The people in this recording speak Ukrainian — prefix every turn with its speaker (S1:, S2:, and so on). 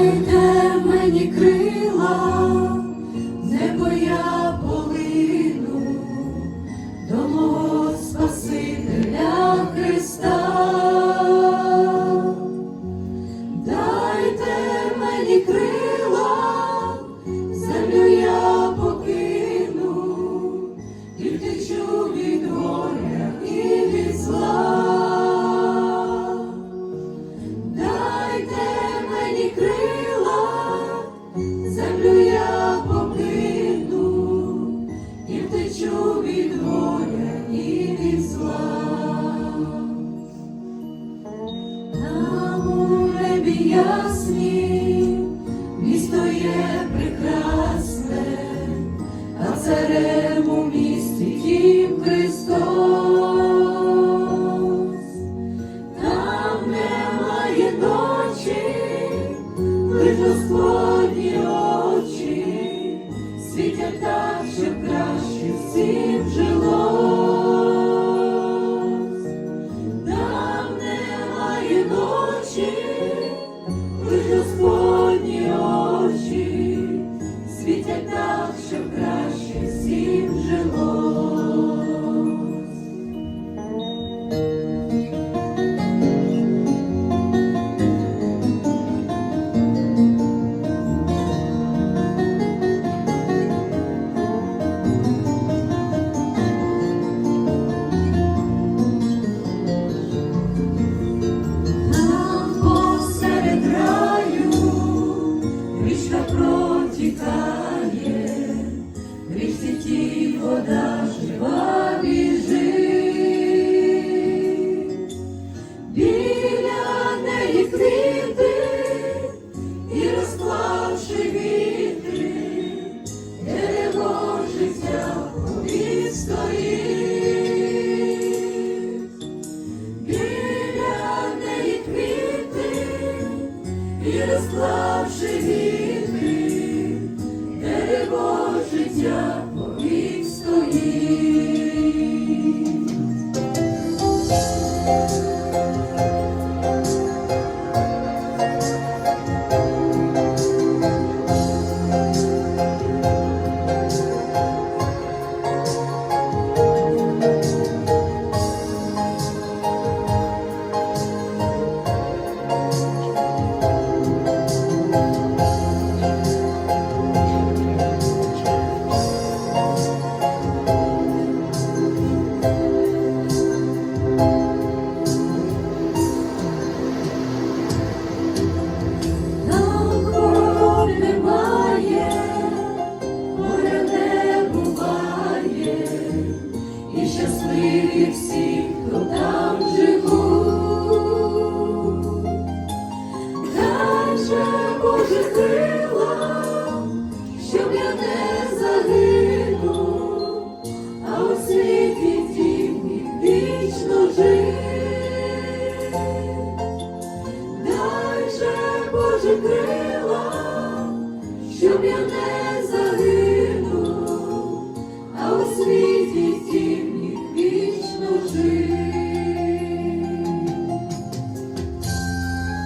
S1: дайте мені крила. небі ясні, місто є прекрасне, а царе. і розклавши війни, дерево життя повік стоїть. Amen.